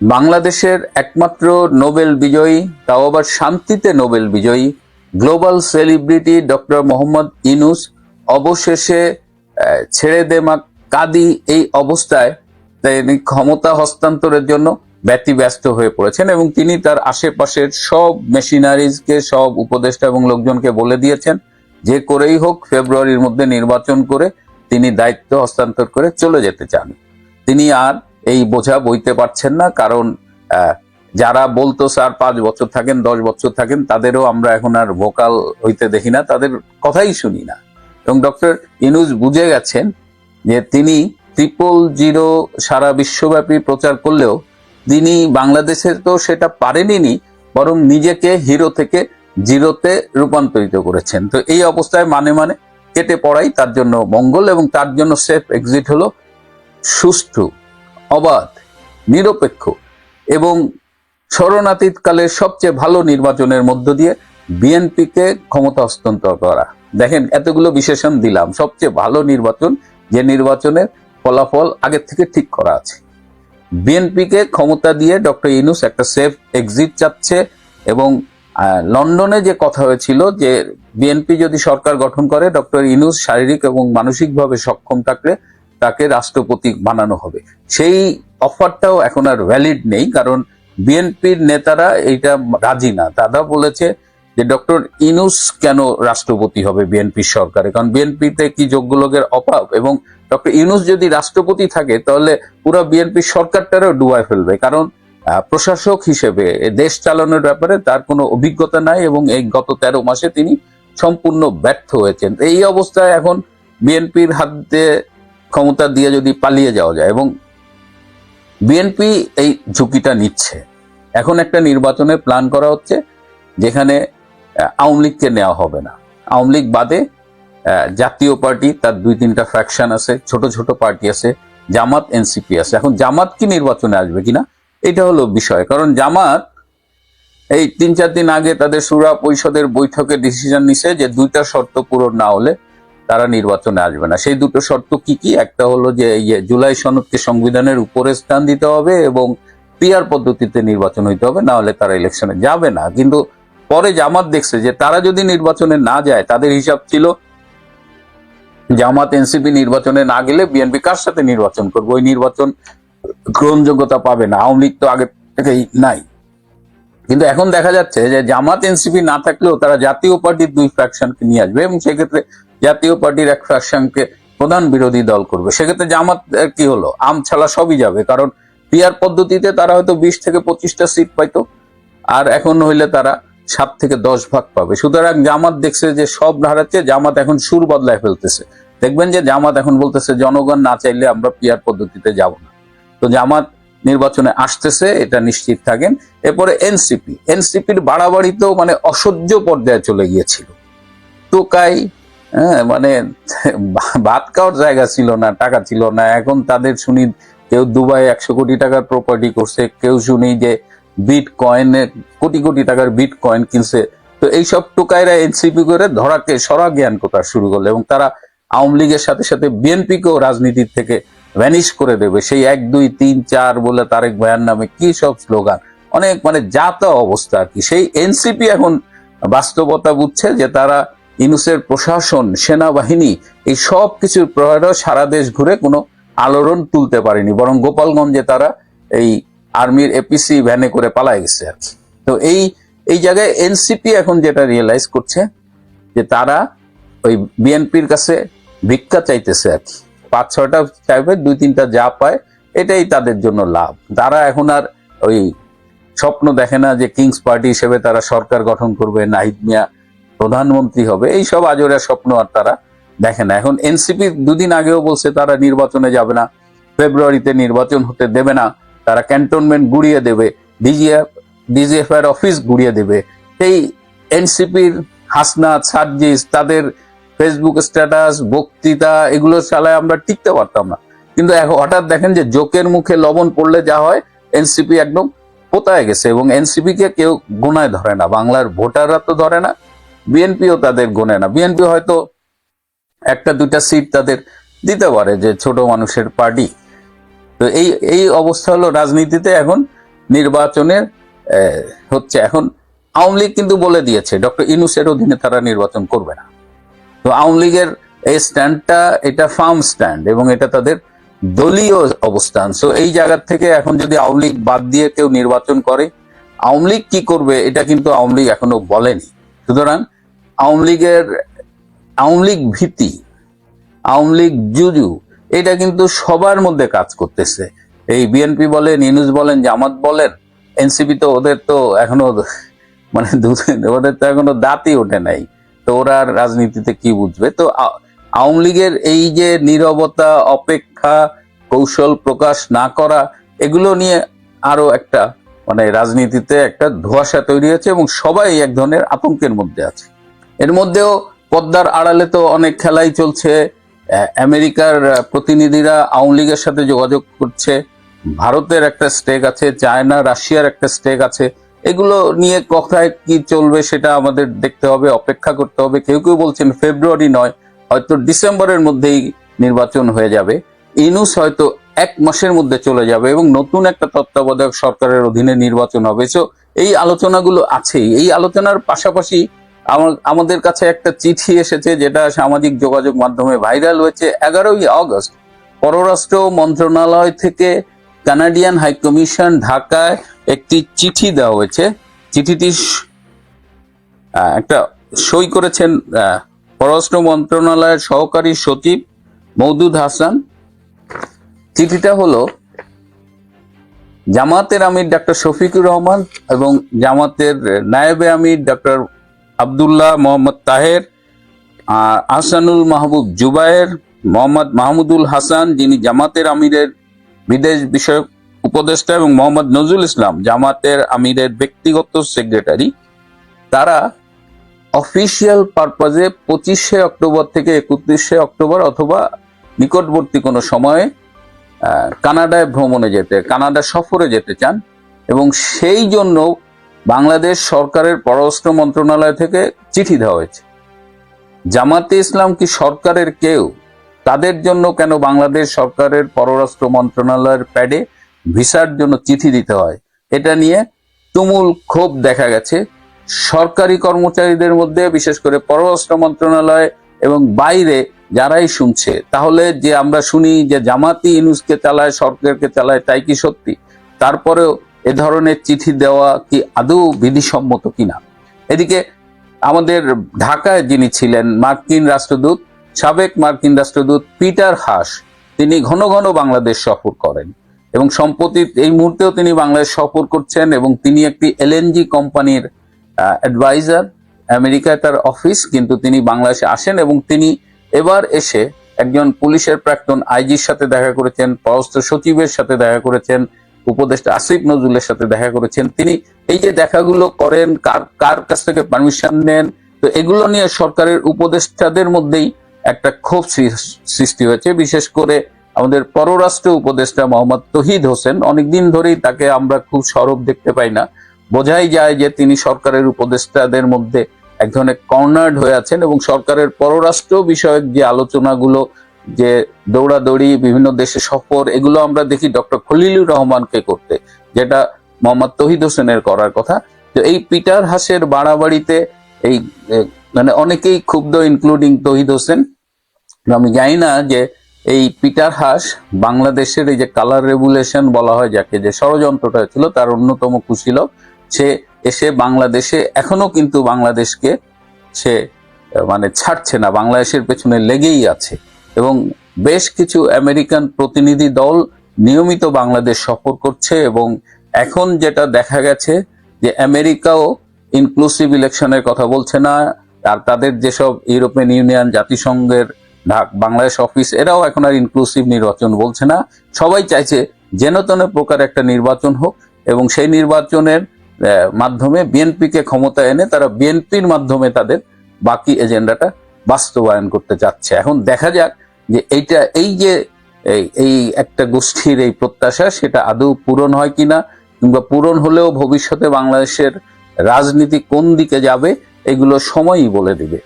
বাংলাদেশের একমাত্র নোবেল বিজয়ী, তাও আবার শান্তিতে নোবেল বিজয়ী, global celebrity doctor Mohammad Yunus অবশেষে ছেড়ে দে মা কাদি এই অবস্থায় তিনি ক্ষমতা হস্তান্তরের জন্য ব্যতিব্যস্ত হয়ে পড়েছেন এবং তিনি তার আশেপাশের সব মেশিনারিজকে, সব উপদেষ্টা এবং লোকজনকে বলে দিয়েছেন, যে করেই হোক ফেব্রুয়ারির মধ্যে নির্বাচন করে তিনি দায়িত্ব হস্তান্তর করে চলে যেতে চান। তিনি আর এই বোঝা বইতে পারছেন না, কারণ যারা বলতো স্যার পাঁচ বছর থাকেন, দশ বছর থাকেন, তাদেরও আমরা এখন আর ভোকাল হইতে দেখি না, তাদের কথাই শুনি না। এবং ডক্টর ইনুজ বুঝে গেছেন যে তিনি ট্রিপল জিরো সারা বিশ্বব্যাপী প্রচার করলেও তিনি বাংলাদেশে তো সেটা পারেনি বরং নিজেকে হিরো থেকে জিরোতে রূপান্তরিত করেছেন। তো এই অবস্থায় মানে মানে কেটে পড়াই তার জন্য মঙ্গল এবং তার জন্য সেফ এক্সিট হলো সুষ্ঠু অবাধ, নিরপেক্ষ এবং শরণাতীত কালের সবচেয়ে ভালো নির্বাচনের মধ্য দিয়ে বিএনপিকে ক্ষমতা হস্তান্তর করা। দেখেন, এতগুলো বিশেষণ দিলাম। সবচেয়ে ভালো নির্বাচন যে নির্বাচনের ফলাফল আগের থেকে ঠিক করা আছে। বিএনপিকে ক্ষমতা দিয়ে ডক্টর ইনুস একটা সেফ এক্সিট চাচ্ছে এবং লন্ডনে যে কথা হয়েছিল যে বিএনপি যদি সরকার গঠন করে, ডক্টর ইনুস শারীরিক এবং মানসিকভাবে সক্ষম থাকলে তাকে রাষ্ট্রপতি বানানো হবে। সেই অফারটাও এখন আর ভ্যালিড নেই, কারণ বিএনপির নেতারা এইটা রাজি না। তারা বলেছে যে, ডক্টর ইনুস কেন রাষ্ট্রপতি হবে বিএনপির সরকারে? কারণ বিএনপিতে কি যোগ্য লোকের অভাব? এবং ডক্টর ইনুস যদি রাষ্ট্রপতি থাকে, তাহলে পুরো বিএনপি সরকারটারও ডুবাই ফেলবে। কারণ প্রশাসক হিসেবে দেশ চালানোর ব্যাপারে তার কোনো অভিজ্ঞতা নাই এবং এই গত তেরো মাসে তিনি সম্পূর্ণ ব্যর্থ হয়েছেন। এই অবস্থায় এখন বিএনপির হাতে ক্ষমতা দিয়ে যদি পালিয়ে যাওয়া যায় এবং বিএনপি এই ঝুঁকিটা নিচ্ছে। এখন একটা নির্বাচনের প্ল্যান করা হচ্ছে যেখানে আওয়ামী লীগকে নেওয়া হবে না। আওয়ামী লীগ বাদে জাতীয় পার্টি, তার দুই তিনটা ফ্র্যাকশন আছে, ছোট ছোট পার্টি আছে, জামাত এনসিপি আছে। এখন জামাত কি নির্বাচনে আসবে কিনা, এটা হলো বিষয়। কারণ জামাত এই তিন চার দিন আগে তাদের সুরা পরিষদের বৈঠকে ডিসিশন নিছে যে দুইটা শর্ত পূরণ না হলে তারা নির্বাচনে আসবে না। সেই দুটো শর্ত কি কি? একটা হলো যে জুলাই সনদকে সংবিধানের উপরে স্থান দিতে হবে এবং পিয়ার পদ্ধতিতে নির্বাচন হইতে হবে, না হলে তারা ইলেকশনে যাবে না। কিন্তু পরে জামাত দেখছে যে, তারা যদি নির্বাচনে না যায়, তাদের হিসাব ছিল জামাত, এনসিপি নির্বাচনে না গেলে বিএনপি কার সাথে নির্বাচন করবে? ওই নির্বাচন গ্রহণযোগ্যতা পাবে না। আওয়ামী লীগ তো আগে থেকেই নাই। কিন্তু এখন দেখা যাচ্ছে যে জামাত এনসিপি না থাকলেও তারা জাতীয় পার্টির দুই ফ্র্যাকশনকে নিয়ে আসবে এবং সেক্ষেত্রে জাতীয় পার্টির এক ফ্র্যাকশনকে প্রধান বিরোধী দল করবে। সেক্ষেত্রে জামাত কি হলো? আম ছাড়া সবই যাবে, কারণ পিয়ার পদ্ধতিতে তারা হয়তো বিশ থেকে পঁচিশটা সিট পাইতো, আর এখন হইলে তারা সাত থেকে দশ ভাগ পাবে। সুতরাং জামাত দেখছে যে সব হারাচ্ছে জামাত এখন সুর বদলায় ফেলতেছে। দেখবেন যে জামাত এখন বলতেছে, জনগণ না চাইলে আমরা পিয়ার পদ্ধতিতে যাব না। তো জামাত নির্বাচনে আসতেছে, এটা নিশ্চিত থাকেন। এরপরে এনসিপি এনসিপির বাড়াবাড়ি তো মানে অসহ্য পর্যায়ে চলে গিয়েছিল। টোকাই হ্যাঁ মানে ভাত খাওয়ার জায়গা ছিল না, টাকা ছিল না। এখন তাদের শুনি কেউ দুবাই একশো কোটি টাকার প্রপার্টি করছে, কেউ শুনি যে বিট কয়েনে কোটি কোটি টাকার বিট কয়েন কিনছে। তো এইসব টোকাইরা এনসিপি করে ধরাকে সরা জ্ঞান করা শুরু করল এবং তারা আওয়ামী লীগের সাথে সাথে বিএনপিকেও রাজনীতির থেকে ভ্যানিশ করে দেবে। সেই এক, দুই, তিন, চার বলে তারেক ভয়ার নামে কি সব স্লোগান অনেক মানে যাতা অবস্থা আর কি। সেই এনসিপি এখন বাস্তবতা বুঝছে যে তারা ইনুসের প্রশাসন, সেনাবাহিনী, এই সব কিছুর প্রভাবে সারা দেশ ঘুরে কোনো আলোড়ন তুলতে পারেনি। বরং গোপালগঞ্জে তারা এই আর্মির এপিসি ভ্যানে করে পালায় গেছে আর কি। তো এই এই জায়গায় এনসিপি এখন যেটা রিয়েলাইজ করছে যে তারা ওই বিএনপির কাছে ভিক্ষা চাইতেছে আর কি। পাঁচ ছয়টা চাইবে দুই তিনটা যা পায়, এটাই তাদের জন্য লাভ। তারা এখন আর ওই স্বপ্ন দেখে না যে কিংস পার্টি হিসেবে তারা সরকার গঠন করবে, নাহিদ মিয়া প্রধানমন্ত্রী হবে, এই সব আজোরা স্বপ্ন আর তারা দেখে না। এখন এনসিপি দুদিন আগেও বলছে তারা নির্বাচনে যাবে না, ফেব্রুয়ারিতে নির্বাচন হতে দেবে না, তারা ক্যান্টনমেন্ট গুড়িয়ে দেবে ডিজিএফ ডিজিএফ এর অফিস গুড়িয়ে দেবে। এই এনসিপির হাসনাত, সার্জিস, তাদের ফেসবুক স্ট্যাটাস বক্তৃতা, এগুলো চালায় আমরা টিকতে পারতাম না। কিন্তু হঠাৎ দেখেন যে জোকের মুখে লবণ পড়লে যা হয় এনসিপি একদম পোতায় গেছে এবং এনসিপি কে কেউ গোনায় ধরে না। বাংলার ভোটাররা তো ধরে না বিএনপিও তাদের গোনে না। বিএনপি হয়তো একটা, দুইটা সিট তাদের দিতে পারে যে ছোট মানুষের পার্টি তো এই এই অবস্থা হলো রাজনীতিতে এখন নির্বাচনের হচ্ছে এখন, আওয়ামী লীগ কিন্তু বলে দিয়েছে, ডক্টর ইনুসের অধীনে তারা নির্বাচন করবে না। তো আওয়ামী লীগের এই স্ট্যান্ডটা এটা ফার্ম স্ট্যান্ড এবং এটা তাদের দলীয় অবস্থান। সো এই জায়গা থেকে এখন যদি আওয়ামী লীগ বাদ দিয়ে কেউ নির্বাচন করে, আওয়ামী লীগ কি করবে এটা কিন্তু আওয়ামী লীগ এখনও বলেনি। সুতরাং আওয়ামী লীগের, আওয়ামী লীগ ভীতি, আওয়ামী লীগ জুজু, এটা কিন্তু সবার মধ্যে কাজ করতেছে। এই বিএনপি বলেন ইনুস বলেন, জামাত বলেন, এনসিপি তো ওদের তো এখনও মানে ওদের তো এখনও দাঁতই ওঠে নাই। তো ওরা রাজনীতিতে কি বুঝবে? তো আওয়ামী লীগের এই যে নীরবতা, অপেক্ষা, কৌশল প্রকাশ না করা, এগুলো নিয়ে আরও একটা মানে রাজনীতিতে একটা ধোঁয়াশা তৈরি হয়েছে এবং সবাই এক ধরনের আতঙ্কের মধ্যে আছে। এর মধ্যেও পদ্মার আড়ালে তো অনেক খেলাই চলছে। আমেরিকার প্রতিনিধিরা আওয়ামী লীগের সাথে যোগাযোগ করছে। ভারতের একটা স্টেক আছে, চায়না, রাশিয়ার একটা স্টেক আছে। এগুলো নিয়ে কথায় কি চলবে সেটা আমাদের দেখতে হবে, অপেক্ষা করতে হবে। কেউ কেউ বলছেন ফেব্রুয়ারি নয়, হয়তো ডিসেম্বরের মধ্যেই নির্বাচন হয়ে যাবে। ইনুস হয়তো এক মাসের মধ্যে চলে যাবে এবং নতুন একটা তত্ত্বাবধায়ক সরকারের অধীনে নির্বাচন হবে। সো এই আলোচনাগুলো আছেই। এই আলোচনার পাশাপাশি আমাদের কাছে একটা চিঠি এসেছে যেটা সামাজিক যোগাযোগ মাধ্যমে ভাইরাল হয়েছে এগারোই আগস্ট। পররাষ্ট্র মন্ত্রণালয় থেকে কানাডিয়ান হাই কমিশন ঢাকায় একটি চিঠি দেওয়া হয়েছে। চিঠিটি একটা সই করেছেন পররাষ্ট্র মন্ত্রণালয়ের সহকারী সচিব মৌদুদ হাসান। চিঠিটা হলো, জামাতের আমির ডাক্তার শফিকুর রহমান এবং জামাতের নায়েবে আমির ডাক্তার আব্দুল্লাহ মোহাম্মদ তাহের আহসানুল মাহবুব জুবায়ের, মোহাম্মদ মাহমুদুল হাসান যিনি জামাতের আমিরের বিদেশ বিষয়ক উপদেষ্টা এবং মোহাম্মদ নজরুল ইসলাম, জামাতের আমিরের ব্যক্তিগত সেক্রেটারি, তারা অফিসিয়াল পারপাজে পঁচিশে অক্টোবর থেকে একত্রিশে অক্টোবর অথবা নিকটবর্তী কোনো সময়ে কানাডায় ভ্রমণে যেতে, কানাডা সফরে যেতে চান এবং সেই জন্য বাংলাদেশ সরকারের পররাষ্ট্র মন্ত্রণালয় থেকে চিঠি দেওয়া হয়েছে। জামাতে ইসলাম কি সরকারের কেউ তাদের জন্য কেন বাংলাদেশ সরকারের পররাষ্ট্র মন্ত্রণালয়ের প্যাডে ভিসার জন্য চিঠি দিতে হয়? এটা নিয়ে তুমুল ক্ষোভ দেখা গেছে। সরকারি কর্মচারীদের মধ্যে, বিশেষ করে পররাষ্ট্র মন্ত্রণালয় এবং বাইরে যারাই শুনছে, তাহলে যে আমরা শুনি যে জামাতি ইনুসকে চালায়, সরকারকে চালায়, তাই কি সত্যি? তারপরেও এ ধরনের চিঠি দেওয়া কি আদৌ বিধিসম্মত কিনা? এদিকে আমাদের ঢাকায় যিনি ছিলেন, মার্কিন রাষ্ট্রদূত সাবেক মার্কিন রাষ্ট্রদূত পিটার হাস তিনি ঘন ঘন বাংলাদেশ সফর করেন এবং সম্প্রতি এই মুহূর্তেও তিনি বাংলাদেশ সফর করছেন এবং তিনি একটি এলএনজি কোম্পানির অ্যাডভাইজার আমেরিকায় তার অফিস কিন্তু তিনি বাংলাদেশে আসেন এবং তিনি এবার এসে একজন পুলিশের প্রাক্তন আইজির সাথে দেখা করেছেন, পররাষ্ট্র সচিবের সাথে দেখা করেছেন, উপদেষ্টা আসিফ নজরুলের সাথে দেখা করেছেন। তিনি এই যে দেখাগুলো করেন, কার কার কাছ থেকে পারমিশন নেন, তো এগুলো নিয়ে সরকারের উপদেষ্টাদের মধ্যেই একটা ক্ষোভ সৃষ্টি হয়েছে। বিশেষ করে আমাদের পররাষ্ট্র উপদেষ্টা মোহাম্মদ তহিদ হোসেন, অনেকদিন ধরেই তাকে আমরা খুব সরব দেখতে পাই না। বোঝাই যায় যে তিনি সরকারের উপদেষ্টাদের মধ্যে এক ধরনের কর্নার্ড হয়ে আছেন এবং সরকারের পররাষ্ট্র বিষয়ক যে আলোচনাগুলো, যে দৌড়াদৌড়ি, বিভিন্ন দেশে সফর, এগুলো আমরা দেখি ডক্টর খলিলুর রহমানকে করতে, যেটা মোহাম্মদ তহিদ হোসেনের করার কথা। তো এই পিটার হাসের বাড়াবাড়িতে এই মানে অনেকেই ক্ষুব্ধ ইনক্লুডিং তহিদ হোসেন। আমি জানি না যে এই পিটার হাস বাংলাদেশের এই যে কালার রেগুলেশন বলা হয় যাকে, যে ষড়যন্ত্রটা ছিল, তার অন্যতম কুশীলক, সে এসে বাংলাদেশে, এখনও কিন্তু বাংলাদেশকে সে মানে ছাড়ছে না, বাংলাদেশের পেছনে লেগেই আছে। এবং বেশ কিছু আমেরিকান প্রতিনিধি দল নিয়মিত বাংলাদেশ সফর করছে এবং এখন যেটা দেখা গেছে যে আমেরিকাও ইনক্লুসিভ ইলেকশনের কথা বলছে না আর তাদের যেসব ইউরোপিয়ান ইউনিয়ন, জাতিসংঘের ঢাক- বাংলাদেশ অফিস, এরাও এখন আর ইনক্লুসিভ নির্বাচন বলছে না। সবাই চাইছে যেন তেন প্রকার একটা নির্বাচন হোক এবং সেই নির্বাচনের মাধ্যমে বিএনপিকে ক্ষমতা এনে তারা বিএনপির মাধ্যমে তাদের বাকি এজেন্ডাটা বাস্তবায়ন করতে চাচ্ছে। এখন দেখা যাক যে এইটা, এই যে এই একটা গোষ্ঠীর এই প্রত্যাশা, সেটা আদৌ পূরণ হয় কিনা কিংবা পূরণ হলেও ভবিষ্যতে বাংলাদেশের রাজনীতি কোন দিকে যাবে এগুলো সময়ই বলে দিবে।